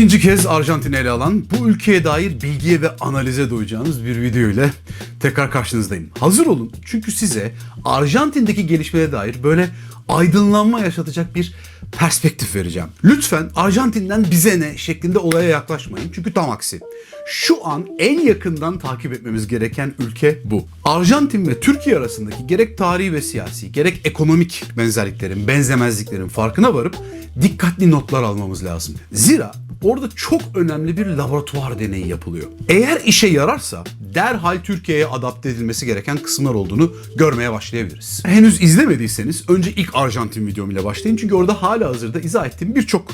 İkinci kez Arjantin'i ele alan bu ülkeye dair bilgiye ve analize doyacağınız bir video ile tekrar karşınızdayım. Hazır olun çünkü size Arjantin'deki gelişmelere dair böyle aydınlanma yaşatacak bir perspektif vereceğim. Lütfen Arjantin'den bize ne şeklinde olaya yaklaşmayın çünkü tam aksi. Şu an en yakından takip etmemiz gereken ülke bu. Arjantin ve Türkiye arasındaki gerek tarihi ve siyasi, gerek ekonomik benzerliklerin, benzemezliklerin farkına varıp dikkatli notlar almamız lazım. Zira orada çok önemli bir laboratuvar deneyi yapılıyor. Eğer işe yararsa derhal Türkiye'ye adapte edilmesi gereken kısımlar olduğunu görmeye başlayabiliriz. Henüz izlemediyseniz önce ilk Arjantin videom ile başlayın çünkü orada hala hazırda izah ettiğim birçok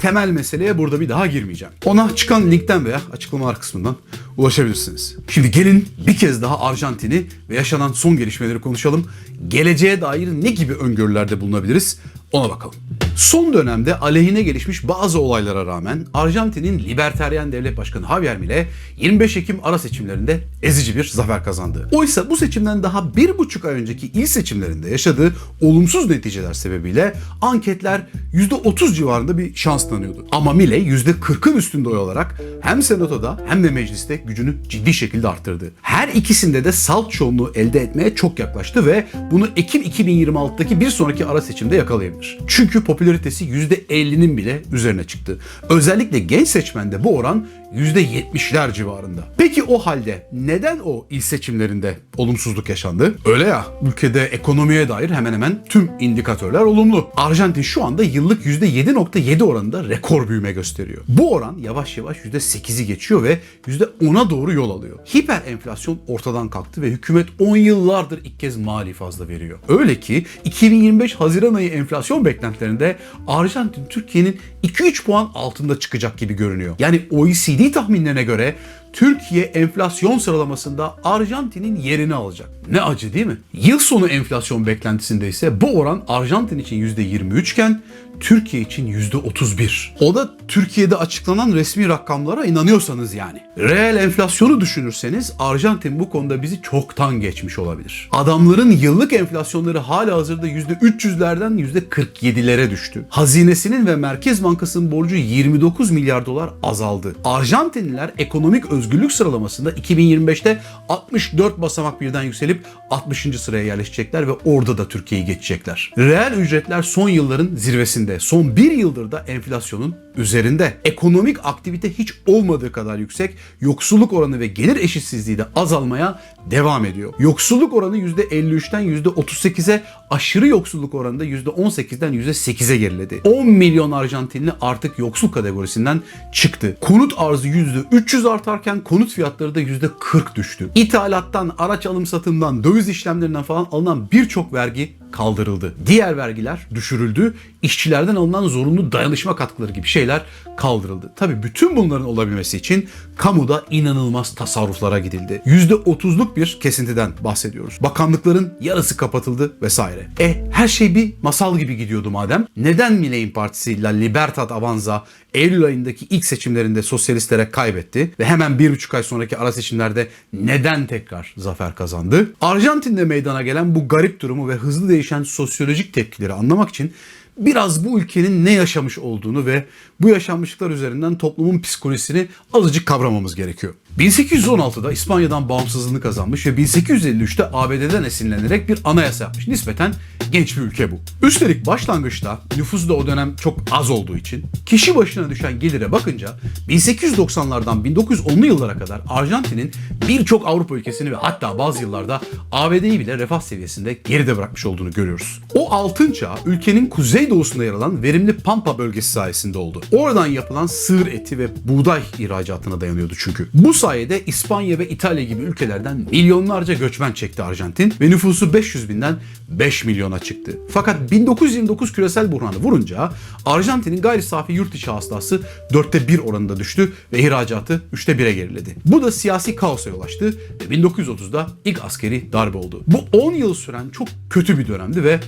temel meseleye burada bir daha girmeyeceğim. Ona çıkan linkten veya açıklamalar kısmından ulaşabilirsiniz. Şimdi gelin bir kez daha Arjantin'i ve yaşanan son gelişmeleri konuşalım. Geleceğe dair ne gibi öngörülerde bulunabiliriz ona bakalım. Son dönemde aleyhine gelişmiş bazı olaylara rağmen Arjantin'in libertaryen devlet başkanı Javier Milei 25 Ekim ara seçimlerinde ezici bir zafer kazandı. Oysa bu seçimden daha bir buçuk ay önceki il seçimlerinde yaşadığı olumsuz neticeler sebebiyle anketler %30 civarında bir şans tanıyordu. Ama Milei %40'ın üstünde oy olarak hem senatoda hem de mecliste gücünü ciddi şekilde arttırdı. Her ikisinde de salt çoğunluğu elde etmeye çok yaklaştı ve bunu Ekim 2026'daki bir sonraki ara seçimde yakalayabilir. Çünkü popülaritesi %50'nin bile üzerine çıktı. Özellikle genç seçmende bu oran %70'ler civarında. Peki o halde neden o il seçimlerinde olumsuzluk yaşandı? Öyle ya, ülkede ekonomiye dair hemen hemen tüm indikatörler olumlu. Arjantin şu anda yıllık %7.7 oranında rekor büyüme gösteriyor. Bu oran yavaş yavaş %8'i geçiyor ve %10'a doğru yol alıyor. Hiper enflasyon ortadan kalktı ve hükümet 10 yıllardır ilk kez mali fazla veriyor. Öyle ki 2025 Haziran ayı enflasyon beklentilerinde Arjantin Türkiye'nin 2-3 puan altında çıkacak gibi görünüyor. Yani OECD tahminlerine göre Türkiye enflasyon sıralamasında Arjantin'in yerini alacak. Ne acı değil mi? Yıl sonu enflasyon beklentisinde ise bu oran Arjantin için %23 iken Türkiye için %31. O da Türkiye'de açıklanan resmi rakamlara inanıyorsanız yani. Reel enflasyonu düşünürseniz Arjantin bu konuda bizi çoktan geçmiş olabilir. Adamların yıllık enflasyonları hala hazırda %300'lerden %47'lere düştü. Hazinesinin ve Merkez Bankası'nın borcu 29 milyar dolar azaldı. Arjantinliler ekonomik özgürlük sıralamasında 2025'te 64 basamak birden yükselip 60. sıraya yerleşecekler ve orada da Türkiye'yi geçecekler. Reel ücretler son yılların zirvesinde. Son bir yıldır da enflasyonun üzerinde. Ekonomik aktivite hiç olmadığı kadar yüksek. Yoksulluk oranı ve gelir eşitsizliği de azalmaya devam ediyor. Yoksulluk oranı %53'ten %38'e, aşırı yoksulluk oranı da %18'den %8'e geriledi. 10 milyon Arjantinli artık yoksul kategorisinden çıktı. Konut arzı %300 artarken konut fiyatları da %40 düştü. İthalattan, araç alım satımdan, döviz işlemlerinden falan alınan birçok vergi kaldırıldı. Diğer vergiler düşürüldü. İşçilerden alınan zorunlu dayanışma katkıları gibi şeyler kaldırıldı. Tabi bütün bunların olabilmesi için kamuda inanılmaz tasarruflara gidildi. %30'luk bir kesintiden bahsediyoruz. Bakanlıkların yarısı kapatıldı vesaire. E her şey bir masal gibi gidiyordu madem. Neden Miley'in partisi La Libertad Avanza Eylül ayındaki ilk seçimlerinde sosyalistlere kaybetti ve hemen bir buçuk ay sonraki ara seçimlerde neden tekrar zafer kazandı? Arjantin'de meydana gelen bu garip durumu ve hızlı değişen sosyolojik tepkileri anlamak için biraz bu ülkenin ne yaşamış olduğunu ve bu yaşanmışlıklar üzerinden toplumun psikolojisini azıcık kavramamız gerekiyor. 1816'da İspanya'dan bağımsızlığını kazanmış ve 1853'te ABD'den esinlenerek bir anayasa yapmış. Nispeten genç bir ülke bu. Üstelik başlangıçta nüfusu da o dönem çok az olduğu için kişi başına düşen gelire bakınca 1890'lardan 1910'lu yıllara kadar Arjantin'in birçok Avrupa ülkesini ve hatta bazı yıllarda ABD'yi bile refah seviyesinde geride bırakmış olduğunu görüyoruz. O altın çağ ülkenin kuzeydoğusunda yer alan verimli Pampa bölgesi sayesinde oldu. Oradan yapılan sığır eti ve buğday ihracatına dayanıyordu çünkü. Bu sayede İspanya ve İtalya gibi ülkelerden milyonlarca göçmen çekti Arjantin ve nüfusu 500 binden 5 milyona çıktı. Fakat 1929 küresel buhranı vurunca Arjantin'in gayri safi yurt içi hasılası 4'te 1 oranında düştü ve ihracatı 3'te 1'e geriledi. Bu da siyasi kaosa yol açtı ve 1930'da ilk askeri darbe oldu. Bu 10 yıl süren çok kötü bir dönemdi ve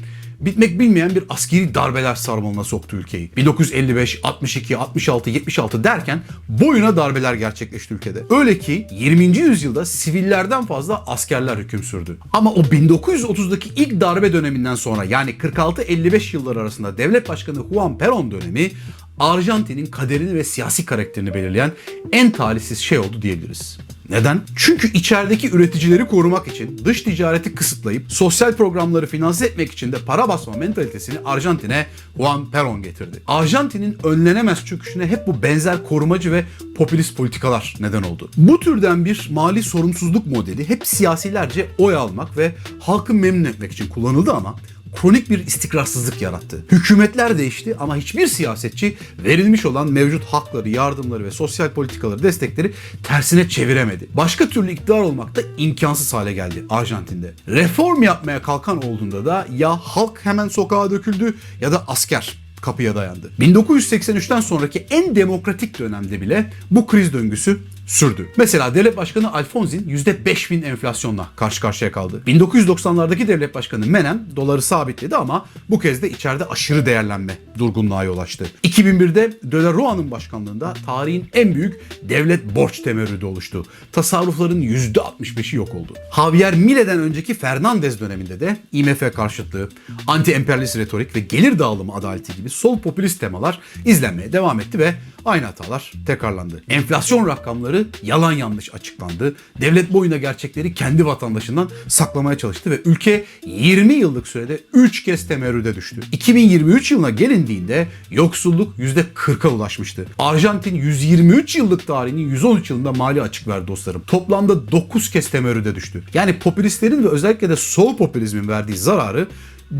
bitmek bilmeyen bir askeri darbeler sarmalına soktu ülkeyi. 1955, 62, 66, 76 derken boyuna darbeler gerçekleşti ülkede. Öyle ki 20. yüzyılda sivillerden fazla askerler hüküm sürdü. Ama o 1930'daki ilk darbe döneminden sonra yani 46-55 yıllar arasında devlet başkanı Juan Perón dönemi Arjantin'in kaderini ve siyasi karakterini belirleyen en talihsiz şey oldu diyebiliriz. Neden? Çünkü içerideki üreticileri korumak için dış ticareti kısıtlayıp sosyal programları finanse etmek için de para basma mentalitesini Arjantin'e Juan Perón getirdi. Arjantin'in önlenemez çöküşüne hep bu benzer korumacı ve popülist politikalar neden oldu. Bu türden bir mali sorumsuzluk modeli hep siyasilerce oy almak ve halkı memnun etmek için kullanıldı ama kronik bir istikrarsızlık yarattı. Hükümetler değişti ama hiçbir siyasetçi verilmiş olan mevcut hakları, yardımları ve sosyal politikaları, destekleri tersine çeviremedi. Başka türlü iktidar olmak da imkansız hale geldi Arjantin'de. Reform yapmaya kalkan olduğunda da ya halk hemen sokağa döküldü ya da asker kapıya dayandı. 1983'ten sonraki en demokratik dönemde bile bu kriz döngüsü sürdü. Mesela devlet başkanı Alfonsin %5000 enflasyonla karşı karşıya kaldı. 1990'lardaki devlet başkanı Menem doları sabitledi ama bu kez de içeride aşırı değerlenme durgunluğa yol açtı. 2001'de De La Rua'nın başkanlığında tarihin en büyük devlet borç temerrüdü oluştu. Tasarrufların %65'i yok oldu. Javier Milei'den önceki Fernandez döneminde de IMF karşıtlığı, anti-emperyalist retorik ve gelir dağılımı adaleti gibi sol popülist temalar izlenmeye devam etti ve aynı hatalar tekrarlandı. Enflasyon rakamları yalan yanlış açıklandı. Devlet boyuna gerçekleri kendi vatandaşından saklamaya çalıştı ve ülke 20 yıllık sürede 3 kez temerrüde düştü. 2023 yılına gelindiğinde yoksulluk %40'a ulaşmıştı. Arjantin 123 yıllık tarihinin 113 yılında mali açık verdi dostlarım. Toplamda 9 kez temerrüde düştü. Yani popülistlerin ve özellikle de sol popülizmin verdiği zararı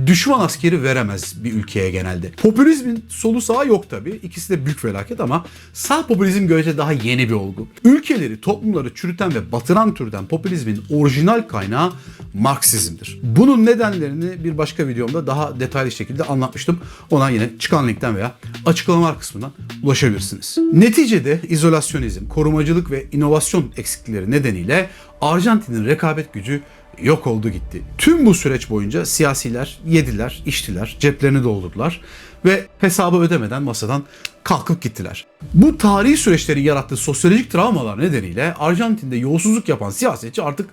düşman askeri veremez bir ülkeye genelde. Popülizmin solu sağı yok tabi. İkisi de büyük felaket ama sağ popülizm görece daha yeni bir olgu. Ülkeleri, toplumları çürüten ve batıran türden popülizmin orijinal kaynağı Marksizmdir. Bunun nedenlerini bir başka videomda daha detaylı şekilde anlatmıştım. Ona yine çıkan linkten veya açıklamalar kısmından ulaşabilirsiniz. Neticede izolasyonizm, korumacılık ve inovasyon eksiklikleri nedeniyle Arjantin'in rekabet gücü yok oldu gitti. Tüm bu süreç boyunca siyasiler yediler, içtiler, ceplerini doldurdular ve hesabı ödemeden masadan kalkıp gittiler. Bu tarihi süreçlerin yarattığı sosyolojik travmalar nedeniyle Arjantin'de yolsuzluk yapan siyasetçi artık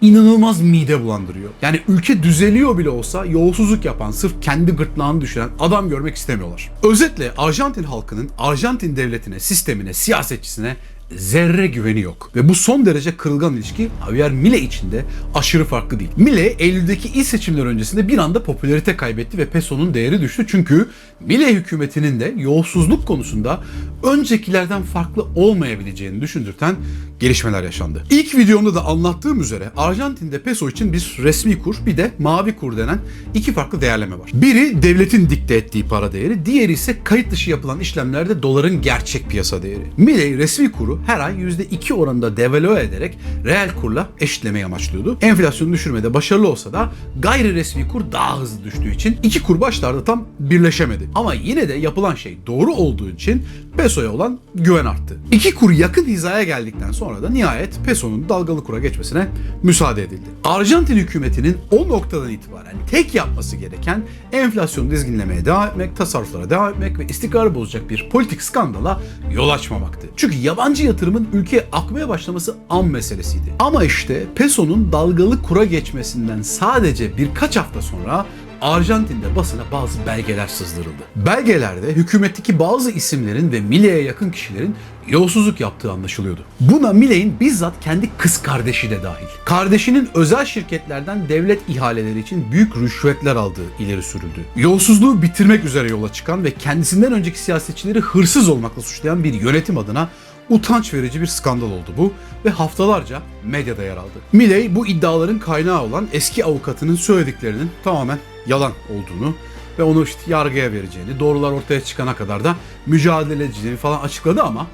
inanılmaz mide bulandırıyor. Yani ülke düzeliyor bile olsa yolsuzluk yapan, sırf kendi gırtlağını düşüren adam görmek istemiyorlar. Özetle Arjantin halkının Arjantin devletine, sistemine, siyasetçisine zerre güveni yok. Ve bu son derece kırılgan ilişki Javier Milei için de aşırı farklı değil. Milei Eylül'deki il seçimleri öncesinde bir anda popülarite kaybetti ve peso'nun değeri düştü. Çünkü Milei hükümetinin de yolsuzluk konusunda öncekilerden farklı olmayabileceğini düşündürten gelişmeler yaşandı. İlk videomda da anlattığım üzere Arjantin'de peso için bir resmi kur bir de mavi kur denen iki farklı değerleme var. Biri devletin dikte ettiği para değeri, diğeri ise kayıt dışı yapılan işlemlerde doların gerçek piyasa değeri. Milei resmi kuru her ay %2 oranında devalüe ederek reel kurla eşitlemeyi amaçlıyordu. Enflasyonu düşürmede başarılı olsa da gayri resmi kur daha hızlı düştüğü için iki kur başlarda tam birleşemedi. Ama yine de yapılan şey doğru olduğu için pesoya olan güven arttı. İki kur yakın hizaya geldikten sonra da nihayet pesonun dalgalı kura geçmesine müsaade edildi. Arjantin hükümetinin o noktadan itibaren tek yapması gereken enflasyonu dizginlemeye devam etmek, tasarruflara devam etmek ve istikrarı bozacak bir politik skandala yol açmamaktı. Çünkü yabancı yatırımın ülkeye akmaya başlaması an meselesiydi. Ama işte pesonun dalgalı kura geçmesinden sadece birkaç hafta sonra Arjantin'de basına bazı belgeler sızdırıldı. Belgelerde hükümetteki bazı isimlerin ve Milei'ye yakın kişilerin yolsuzluk yaptığı anlaşılıyordu. Buna Milei'nin bizzat kendi kız kardeşi de dahil. Kardeşinin özel şirketlerden devlet ihaleleri için büyük rüşvetler aldığı ileri sürüldü. Yolsuzluğu bitirmek üzere yola çıkan ve kendisinden önceki siyasetçileri hırsız olmakla suçlayan bir yönetim adına utanç verici bir skandal oldu bu ve haftalarca medyada yer aldı. Milei bu iddiaların kaynağı olan eski avukatının söylediklerinin tamamen yalan olduğunu ve onu işte yargıya vereceğini, doğrular ortaya çıkana kadar da mücadele edeceğini falan açıkladı ama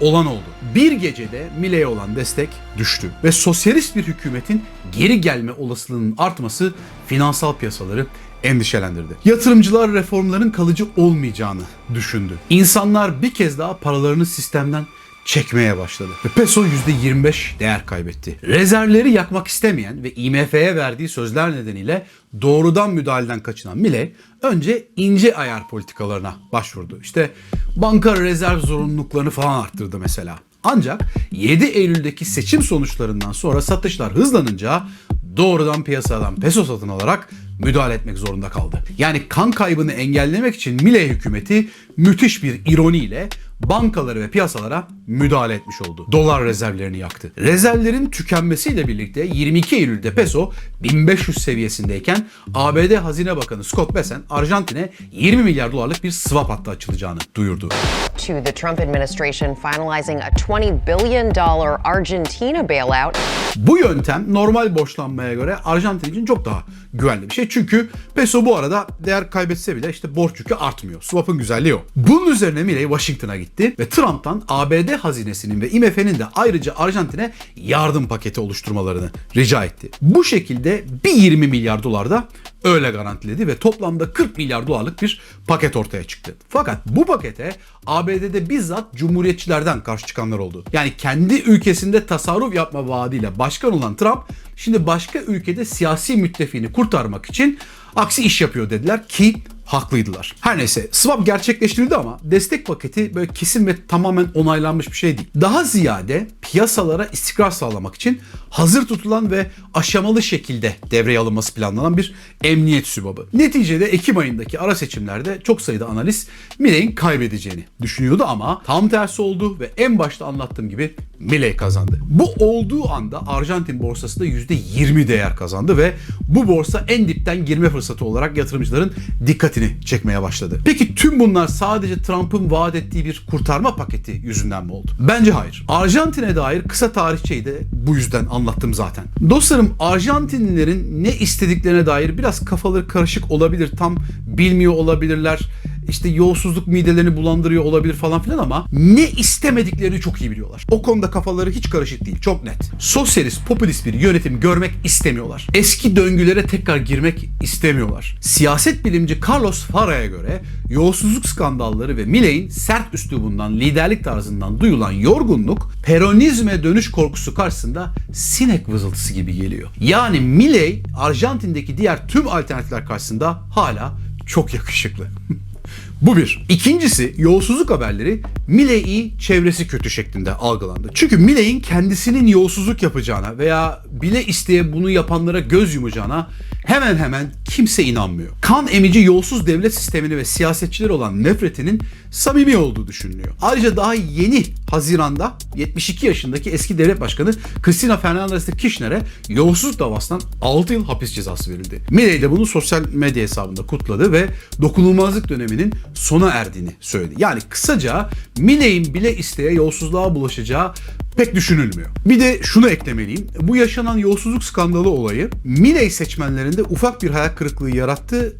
olan oldu. Bir gecede Milei'ye olan destek düştü ve sosyalist bir hükümetin geri gelme olasılığının artması finansal piyasaları endişelendirdi. Yatırımcılar reformların kalıcı olmayacağını düşündü. İnsanlar bir kez daha paralarını sistemden çekmeye başladı. Ve peso %25 değer kaybetti. Rezervleri yakmak istemeyen ve IMF'ye verdiği sözler nedeniyle doğrudan müdahaleden kaçınan Milei önce ince ayar politikalarına başvurdu. İşte banka rezerv zorunluluklarını falan arttırdı mesela. Ancak 7 Eylül'deki seçim sonuçlarından sonra satışlar hızlanınca doğrudan piyasadan peso satın alarak müdahale etmek zorunda kaldı. Yani kan kaybını engellemek için Milei hükümeti müthiş bir ironiyle bankaları ve piyasalara müdahale etmiş oldu. Dolar rezervlerini yaktı. Rezervlerin tükenmesiyle birlikte 22 Eylül'de peso 1500 seviyesindeyken ABD Hazine Bakanı Scott Bessent Arjantin'e 20 milyar dolarlık bir swap hattı açılacağını duyurdu. to the Trump administration finalizing a $20 billion Argentina bailout. Bu yöntem normal borçlanmaya göre Arjantin için çok daha güvenli bir şey. Çünkü peso bu arada değer kaybetse bile işte borç yükü artmıyor. Swap'ın güzelliği o. Bunun üzerine Milley Washington'a gitti ve Trump'tan ABD hazinesinin ve IMF'nin de ayrıca Arjantin'e yardım paketi oluşturmalarını rica etti. Bu şekilde bir 20 milyar dolar da öyle garantiledi ve toplamda 40 milyar dolarlık bir paket ortaya çıktı. Fakat bu pakete ABD'de bizzat cumhuriyetçilerden karşı çıkanlar oldu. Yani kendi ülkesinde tasarruf yapma vaadiyle başkan olan Trump şimdi başka ülkede siyasi müttefiğini kurtarmak için aksi iş yapıyor dediler ki haklıydılar. Her neyse swap gerçekleştirildi ama destek paketi böyle kesin ve tamamen onaylanmış bir şey değil. Daha ziyade piyasalara istikrar sağlamak için hazır tutulan ve aşamalı şekilde devreye alınması planlanan bir emniyet sübabı. Neticede Ekim ayındaki ara seçimlerde çok sayıda analist Milley'in kaybedeceğini düşünüyordu ama tam tersi oldu ve en başta anlattığım gibi Milley kazandı. Bu olduğu anda Arjantin borsası da %20 değer kazandı ve bu borsa en dipten girme fırsatı olarak yatırımcıların dikkatini çekmeye başladı. Peki tüm bunlar sadece Trump'ın vaat ettiği bir kurtarma paketi yüzünden mi oldu? Bence hayır. Arjantin'e dair kısa tarihçeyi de bu yüzden anlattım zaten. Dostlarım Arjantinlilerin ne istediklerine dair biraz kafaları karışık olabilir. Tam bilmiyor olabilirler işte yolsuzluk midelerini bulandırıyor olabilir falan filan ama ne istemediklerini çok iyi biliyorlar. O konuda kafaları hiç karışık değil. Çok net. Sosyalist, popülist bir yönetim görmek istemiyorlar. Eski döngülere tekrar girmek istemiyorlar. Siyaset bilimci Carlos Fara'ya göre yolsuzluk skandalları ve Milley'in sert üslubundan, liderlik tarzından duyulan yorgunluk peronizme dönüş korkusu karşısında sinek vızıltısı gibi geliyor. Yani Milley Arjantin'deki diğer tüm alternatifler karşısında hala çok yakışıklı. Bu bir. İkincisi yolsuzluk haberleri Milley'i çevresi kötü şeklinde algılandı. Çünkü Milley'in kendisinin yolsuzluk yapacağına veya bile isteye bunu yapanlara göz yumacağına hemen hemen kimse inanmıyor. Kan emici yolsuz devlet sistemini ve siyasetçiler olan nefretinin samimi olduğu düşünülüyor. Ayrıca daha yeni Haziran'da 72 yaşındaki eski devlet başkanı Cristina Fernandez de Kirchner'e yolsuzluk davasından 6 yıl hapis cezası verildi. Milley de bunu sosyal medya hesabında kutladı ve dokunulmazlık döneminin sona erdiğini söyledi. Yani kısaca Milley'in bile isteye yolsuzluğa bulaşacağı pek düşünülmüyor. Bir de şunu eklemeliyim. Bu yaşanan yolsuzluk skandalı olayı Milley seçmenlerinde ufak bir hayal kırıklığı yarattı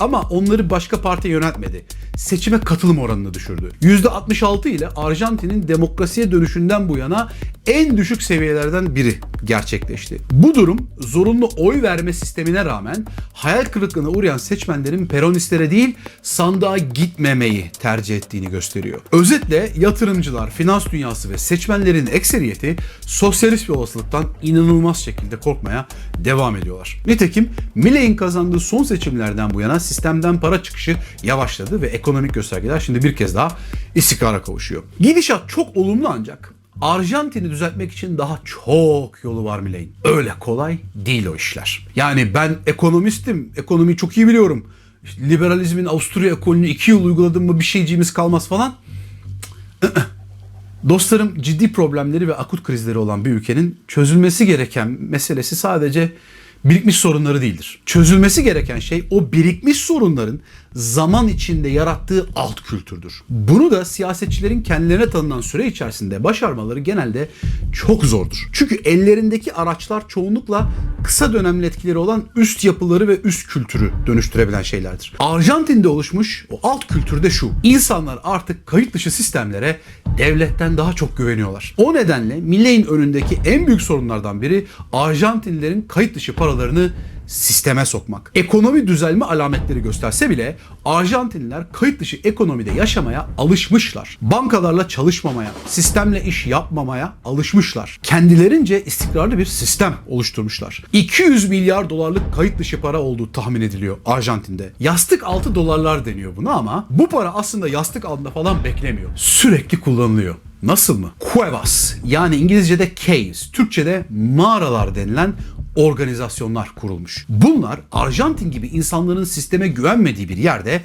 ama onları başka partiye yöneltmedi. Seçime katılım oranını düşürdü. %66 ile Arjantin'in demokrasiye dönüşünden bu yana en düşük seviyelerden biri gerçekleşti. Bu durum zorunlu oy verme sistemine rağmen hayal kırıklığına uğrayan seçmenlerin peronistlere değil sandığa gitmemeyi tercih ettiğini gösteriyor. Özetle yatırımcılar, finans dünyası ve seçmenlerin ekseriyeti sosyalist bir olasılıktan inanılmaz şekilde korkmaya devam ediyorlar. Nitekim Milley'in kazandığı son seçimlerden bu yana sistemden para çıkışı yavaşladı ve ekonomik göstergeler şimdi bir kez daha istikrara kavuşuyor. Gidişat çok olumlu ancak Arjantin'i düzeltmek için daha çok yolu var Milley'in. Öyle kolay değil o işler. Yani ben ekonomistim, ekonomiyi çok iyi biliyorum. İşte liberalizmin Avusturya ekolünü iki yıl uyguladım mı bir şeyciğimiz kalmaz falan. Dostlarım ciddi problemleri ve akut krizleri olan bir ülkenin çözülmesi gereken meselesi sadece birikmiş sorunları değildir. Çözülmesi gereken şey o birikmiş sorunların zaman içinde yarattığı alt kültürdür. Bunu da siyasetçilerin kendilerine tanınan süre içerisinde başarmaları genelde çok zordur. Çünkü ellerindeki araçlar çoğunlukla kısa dönemli etkileri olan üst yapıları ve üst kültürü dönüştürebilen şeylerdir. Arjantin'de oluşmuş o alt kültürde şu. İnsanlar artık kayıt dışı sistemlere devletten daha çok güveniyorlar. O nedenle Milley'in önündeki en büyük sorunlardan biri Arjantinlilerin kayıt dışı paralarını sisteme sokmak. Ekonomi düzelme alametleri gösterse bile Arjantinliler kayıt dışı ekonomide yaşamaya alışmışlar. Bankalarla çalışmamaya, sistemle iş yapmamaya alışmışlar. Kendilerince istikrarlı bir sistem oluşturmuşlar. 200 milyar dolarlık kayıt dışı para olduğu tahmin ediliyor Arjantin'de. Yastık altı dolarlar deniyor buna ama bu para aslında yastık altında falan beklemiyor. Sürekli kullanılıyor. Nasıl mı? Cuevas yani İngilizce'de caves, Türkçe'de mağaralar denilen organizasyonlar kurulmuş. Bunlar Arjantin gibi insanların sisteme güvenmediği bir yerde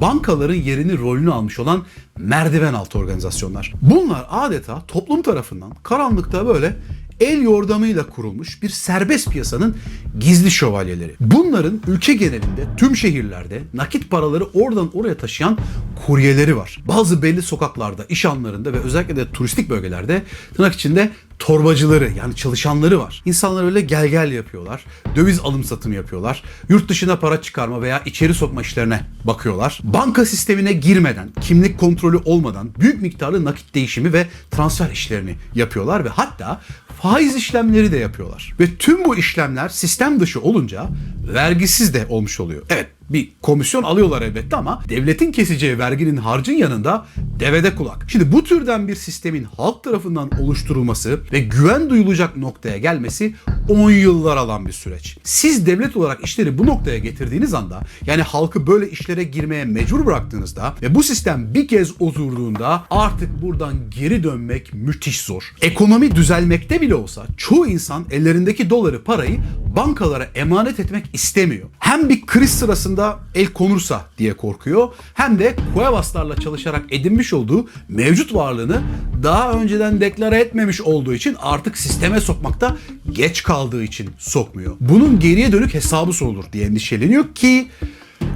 bankaların yerini rolünü almış olan merdiven altı organizasyonlar. Bunlar adeta toplum tarafından karanlıkta böyle el yordamıyla kurulmuş bir serbest piyasanın gizli şövalyeleri. Bunların ülke genelinde tüm şehirlerde nakit paraları oradan oraya taşıyan kuryeleri var. Bazı belli sokaklarda, iş anlarında ve özellikle de turistik bölgelerde tırnak içinde torbacıları yani çalışanları var. İnsanlar öyle gel gel yapıyorlar. Döviz alım satım yapıyorlar. Yurt dışına para çıkarma veya içeri sokma işlerine bakıyorlar. Banka sistemine girmeden, kimlik kontrolü olmadan büyük miktarda nakit değişimi ve transfer işlerini yapıyorlar ve hatta faiz işlemleri de yapıyorlar. Ve tüm bu işlemler sistem dışı olunca vergisiz de olmuş oluyor. Evet bir komisyon alıyorlar elbette ama devletin keseceği verginin harcın yanında devede kulak. Şimdi bu türden bir sistemin halk tarafından oluşturulması ve güven duyulacak noktaya gelmesi 10 yıllar alan bir süreç. Siz devlet olarak işleri bu noktaya getirdiğiniz anda yani halkı böyle işlere girmeye mecbur bıraktığınızda ve bu sistem bir kez oturduğunda artık buradan geri dönmek müthiş zor. Ekonomi düzelmekte bile olsa çoğu insan ellerindeki doları parayı bankalara emanet etmek istemiyor. Hem bir kriz sırasında el konursa diye korkuyor hem de Cuevas'larla çalışarak edinmiş olduğu mevcut varlığını daha önceden deklare etmemiş olduğu için artık sisteme sokmakta geç kaldığı için sokmuyor. Bunun geriye dönük hesabı sorulur diye endişeleniyor ki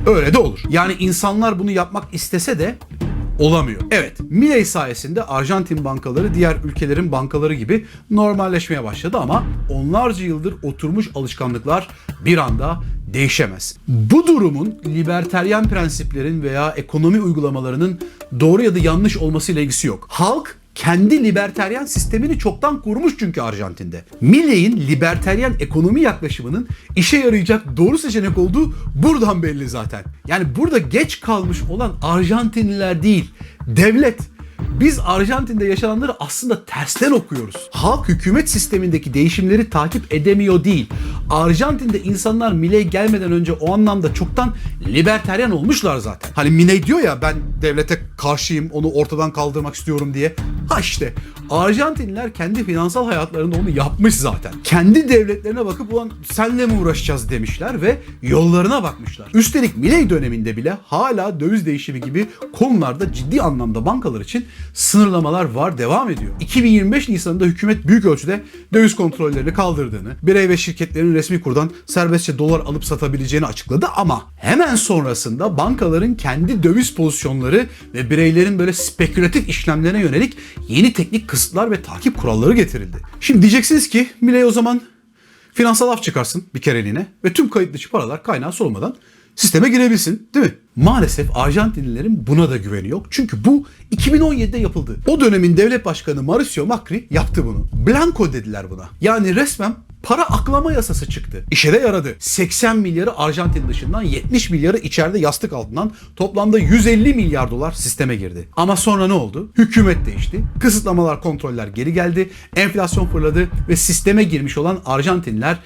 öyle de olur. Yani insanlar bunu yapmak istese de olamıyor. Evet, Milei sayesinde Arjantin bankaları diğer ülkelerin bankaları gibi normalleşmeye başladı ama onlarca yıldır oturmuş alışkanlıklar bir anda değişemez. Bu durumun liberteryen prensiplerin veya ekonomi uygulamalarının doğru ya da yanlış olmasıyla ilgisi yok. Halk kendi liberteryen sistemini çoktan kurmuş çünkü Arjantin'de. Millei'in liberteryen ekonomi yaklaşımının işe yarayacak doğru seçenek olduğu buradan belli zaten. Yani burada geç kalmış olan Arjantinliler değil, devlet. Biz Arjantin'de yaşananları aslında tersten okuyoruz. Halk hükümet sistemindeki değişimleri takip edemiyor değil. Arjantin'de insanlar Milei gelmeden önce o anlamda çoktan liberteryen olmuşlar zaten. Hani Milei diyor ya ben devlete karşıyım onu ortadan kaldırmak istiyorum diye. Ha işte Arjantinliler kendi finansal hayatlarında onu yapmış zaten. Kendi devletlerine bakıp ulan senle mi uğraşacağız demişler ve yollarına bakmışlar. Üstelik Milei döneminde bile hala döviz değişimi gibi konularda ciddi anlamda bankalar için sınırlamalar var devam ediyor. 2025 Nisan'ında hükümet büyük ölçüde döviz kontrollerini kaldırdığını, birey ve şirketlerin resmi kurdan serbestçe dolar alıp satabileceğini açıkladı ama hemen sonrasında bankaların kendi döviz pozisyonları ve bireylerin böyle spekülatif işlemlerine yönelik yeni teknik kısıtlar ve takip kuralları getirildi. Şimdi diyeceksiniz ki Milei o zaman finansal af çıkarsın bir kereliğine ve tüm kayıt dışı paralar kaynağı sorulmadan sisteme girebilsin değil mi? Maalesef Arjantinlilerin buna da güveni yok. Çünkü bu 2017'de yapıldı. O dönemin devlet başkanı Mauricio Macri yaptı bunu. Blanco dediler buna. Yani resmen para aklama yasası çıktı. İşe de yaradı. 80 milyarı Arjantin dışından 70 milyarı içeride yastık altından toplamda 150 milyar dolar sisteme girdi. Ama sonra ne oldu? Hükümet değişti. Kısıtlamalar, kontroller geri geldi. Enflasyon fırladı ve sisteme girmiş olan Arjantinliler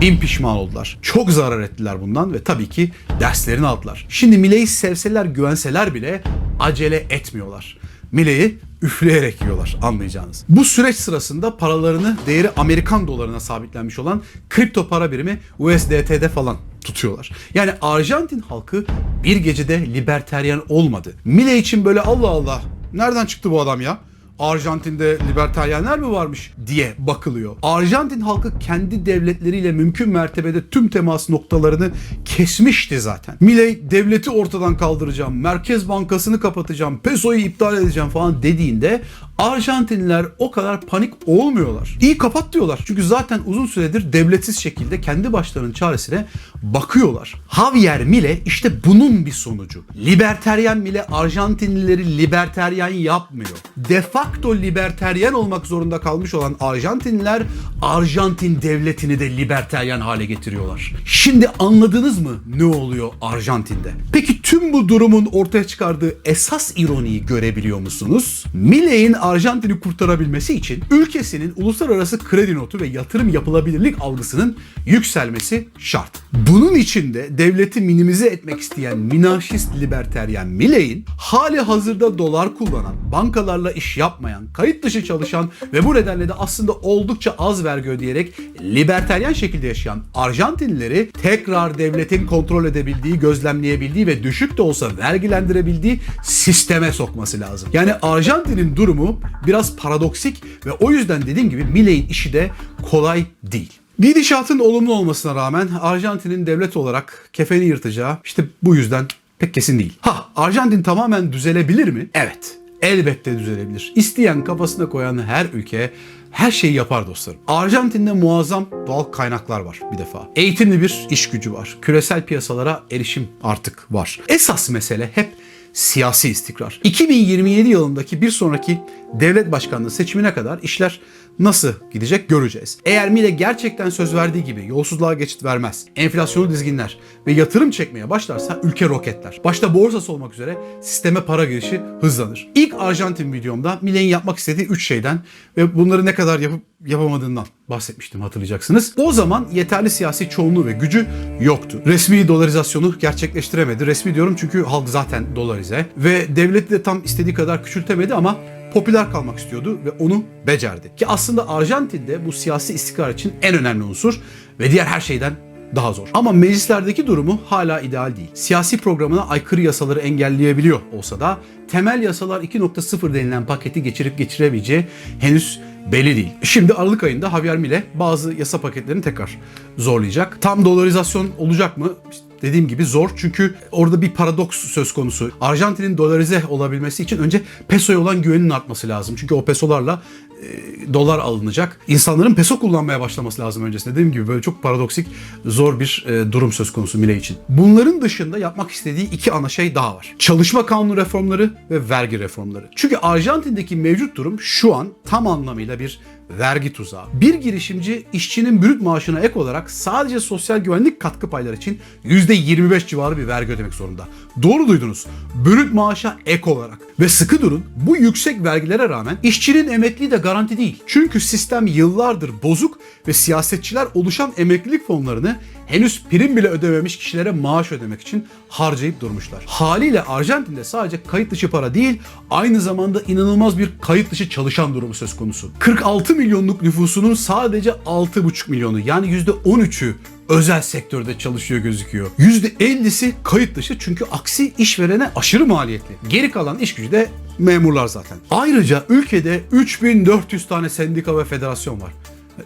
bin pişman oldular. Çok zarar ettiler bundan ve tabii ki derslerini aldılar. Şimdi Milei'yi sevseler güvenseler bile acele etmiyorlar. Milei'yi üfleyerek yiyorlar anlayacağınız. Bu süreç sırasında paralarını değeri Amerikan dolarına sabitlenmiş olan kripto para birimi USDT'de falan tutuyorlar. Yani Arjantin halkı bir gecede liberteryen olmadı. Milei için böyle Allah Allah nereden çıktı bu adam ya? Arjantin'de libertaryenler mi varmış diye bakılıyor. Arjantin halkı kendi devletleriyle mümkün mertebede tüm temas noktalarını kesmişti zaten. Milei devleti ortadan kaldıracağım, Merkez Bankası'nı kapatacağım, pesoyu iptal edeceğim falan dediğinde Arjantinliler o kadar panik olmuyorlar. İyi kapat diyorlar. Çünkü zaten uzun süredir devletsiz şekilde kendi başlarının çaresine bakıyorlar. Javier Milei işte bunun bir sonucu. Liberteryen Milei Arjantinlileri liberteryen yapmıyor. De facto liberteryen olmak zorunda kalmış olan Arjantinliler Arjantin devletini de liberteryen hale getiriyorlar. Şimdi anladınız mı ne oluyor Arjantin'de? Peki tüm bu durumun ortaya çıkardığı esas ironiyi görebiliyor musunuz? Millei'in Arjantin'i kurtarabilmesi için ülkesinin uluslararası kredi notu ve yatırım yapılabilirlik algısının yükselmesi şart. Bunun için de devleti minimize etmek isteyen minarşist liberteryen Millei'in hali hazırda dolar kullanan, bankalarla iş yapmayan, kayıt dışı çalışan ve bu nedenle de aslında oldukça az vergi ödeyerek liberteryen şekilde yaşayan Arjantinlileri tekrar devletin kontrol edebildiği, gözlemleyebildiği ve düşük de olsa vergilendirebildiği sisteme sokması lazım. Yani Arjantin'in durumu biraz paradoksik ve o yüzden dediğim gibi Millei'in işi de kolay değil. Gidişatın olumlu olmasına rağmen Arjantin'in devlet olarak kefeni yırtacağı işte bu yüzden pek kesin değil. Ha Arjantin tamamen düzelebilir mi? Evet. Elbette düzelebilir. İsteyen kafasına koyan her ülke her şeyi yapar dostlarım. Arjantin'de muazzam doğal kaynaklar var bir defa. Eğitimli bir iş gücü var. Küresel piyasalara erişim artık var. Esas mesele hep siyasi istikrar. 2027 yılındaki bir sonraki devlet başkanlığı seçimine kadar işler nasıl gidecek göreceğiz. Eğer Mile gerçekten söz verdiği gibi yolsuzluğa geçit vermez, enflasyonu dizginler ve yatırım çekmeye başlarsa ülke roketler. Başta borsası olmak üzere sisteme para girişi hızlanır. İlk Arjantin videomda Mile'nin yapmak istediği 3 şeyden ve bunları ne kadar yapıp yapamadığından bahsetmiştim hatırlayacaksınız. O zaman yeterli siyasi çoğunluğu ve gücü yoktu. Resmi dolarizasyonu gerçekleştiremedi. Resmi diyorum çünkü halk zaten dolarize ve devleti de tam istediği kadar küçültemedi ama popüler kalmak istiyordu ve onu becerdi. Ki aslında Arjantin'de bu siyasi istikrar için en önemli unsur ve diğer her şeyden daha zor. Ama meclislerdeki durumu hala ideal değil. Siyasi programına aykırı yasaları engelleyebiliyor olsa da temel yasalar 2.0 denilen paketi geçirip geçiremeyeceği henüz belli değil. Şimdi Aralık ayında Javier Milei bazı yasa paketlerini tekrar zorlayacak. Tam dolarizasyon olacak mı? İşte Dediğim gibi zor çünkü orada bir paradoks söz konusu. Arjantin'in dolarize olabilmesi için önce pesoya olan güvenin artması lazım. Çünkü o pesolarla e, dolar alınacak. İnsanların peso kullanmaya başlaması lazım öncesinde. Dediğim gibi böyle çok paradoksik, zor bir e, durum söz konusu Milei için. Bunların dışında yapmak istediği iki ana şey daha var. Çalışma kanunu reformları ve vergi reformları. Çünkü Arjantin'deki mevcut durum şu an tam anlamıyla bir vergi tuzağı. Bir girişimci işçinin brüt maaşına ek olarak sadece sosyal güvenlik katkı payları için %25 civarı bir vergi ödemek zorunda. Doğru duydunuz. Brüt maaşa ek olarak. Ve sıkı durun bu yüksek vergilere rağmen işçinin emekliliği de garanti değil. Çünkü sistem yıllardır bozuk ve siyasetçiler oluşan emeklilik fonlarını henüz prim bile ödememiş kişilere maaş ödemek için harcayıp durmuşlar. Haliyle Arjantin'de sadece kayıt dışı para değil, aynı zamanda inanılmaz bir kayıt dışı çalışan durumu söz konusu. 46 milyonluk nüfusunun sadece 6,5 milyonu yani %13'ü özel sektörde çalışıyor gözüküyor. %50'si kayıt dışı çünkü aksi işverene aşırı maliyetli. Geri kalan iş gücü de memurlar zaten. Ayrıca ülkede 3400 tane sendika ve federasyon var.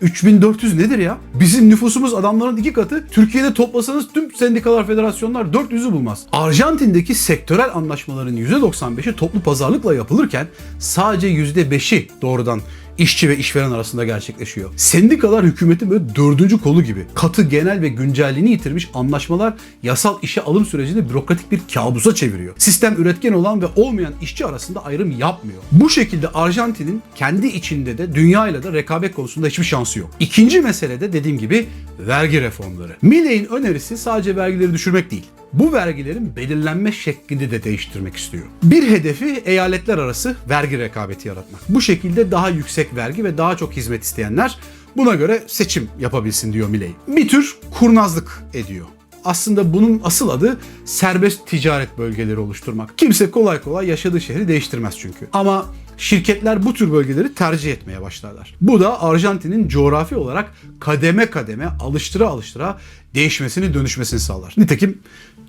3400 nedir ya? Bizim nüfusumuz adamların iki katı. Türkiye'de toplasanız tüm sendikalar, federasyonlar 400'ü bulmaz. Arjantin'deki sektörel anlaşmaların %95'i toplu pazarlıkla yapılırken sadece %5'i doğrudan işçi ve işveren arasında gerçekleşiyor. Sendikalar hükümetin böyle dördüncü kolu gibi. Katı genel ve güncelliğini yitirmiş anlaşmalar yasal işe alım sürecini bürokratik bir kabusa çeviriyor. Sistem üretken olan ve olmayan işçi arasında ayrım yapmıyor. Bu şekilde Arjantin'in kendi içinde de dünyayla da rekabet konusunda hiçbir şansı yok. İkinci mesele de dediğim gibi vergi reformları. Millei'in önerisi sadece vergileri düşürmek değil bu vergilerin belirlenme şeklini de değiştirmek istiyor. Bir hedefi eyaletler arası vergi rekabeti yaratmak. Bu şekilde daha yüksek vergi ve daha çok hizmet isteyenler buna göre seçim yapabilsin diyor Milley. Bir tür kurnazlık ediyor. Aslında bunun asıl adı serbest ticaret bölgeleri oluşturmak. Kimse kolay kolay yaşadığı şehri değiştirmez çünkü. Ama şirketler bu tür bölgeleri tercih etmeye başlarlar. Bu da Arjantin'in coğrafi olarak kademe kademe alıştıra alıştıra değişmesini dönüşmesini sağlar. Nitekim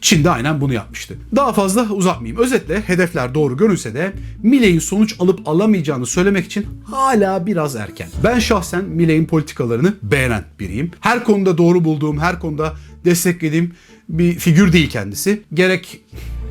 Çin de aynen bunu yapmıştı. Daha fazla uzatmayayım. Özetle hedefler doğru görünse de Millei'in sonuç alıp alamayacağını söylemek için hala biraz erken. Ben şahsen Millei'in politikalarını beğenen biriyim. Her konuda doğru bulduğum, her konuda desteklediğim bir figür değil kendisi. Gerek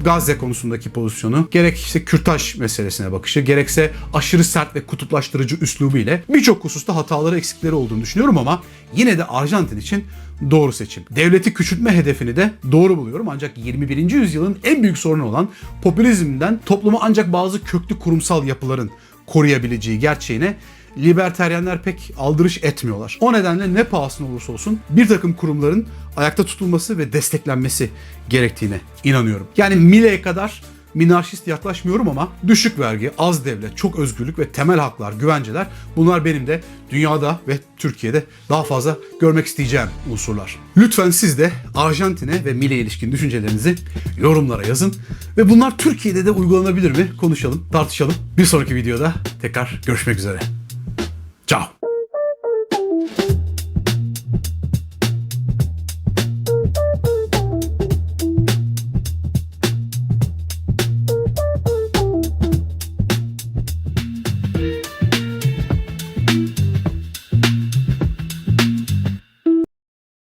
Gazze konusundaki pozisyonu, gerek işte Kürtaj meselesine bakışı, gerekse aşırı sert ve kutuplaştırıcı üslubu ile birçok hususta hataları eksikleri olduğunu düşünüyorum ama yine de Arjantin için doğru seçim. Devleti küçültme hedefini de doğru buluyorum ancak 21. yüzyılın en büyük sorunu olan popülizmden toplumu ancak bazı köklü kurumsal yapıların koruyabileceği gerçeğine liberteryenler pek aldırış etmiyorlar. O nedenle ne pahasına olursa olsun bir takım kurumların ayakta tutulması ve desteklenmesi gerektiğine inanıyorum. Yani Mile'ye kadar minarşist yaklaşmıyorum ama düşük vergi, az devlet, çok özgürlük ve temel haklar, güvenceler bunlar benim de dünyada ve Türkiye'de daha fazla görmek isteyeceğim unsurlar. Lütfen siz de Arjantin'e ve Mile'ye ilişkin düşüncelerinizi yorumlara yazın ve bunlar Türkiye'de de uygulanabilir mi? Konuşalım, tartışalım. Bir sonraki videoda tekrar görüşmek üzere. Chao.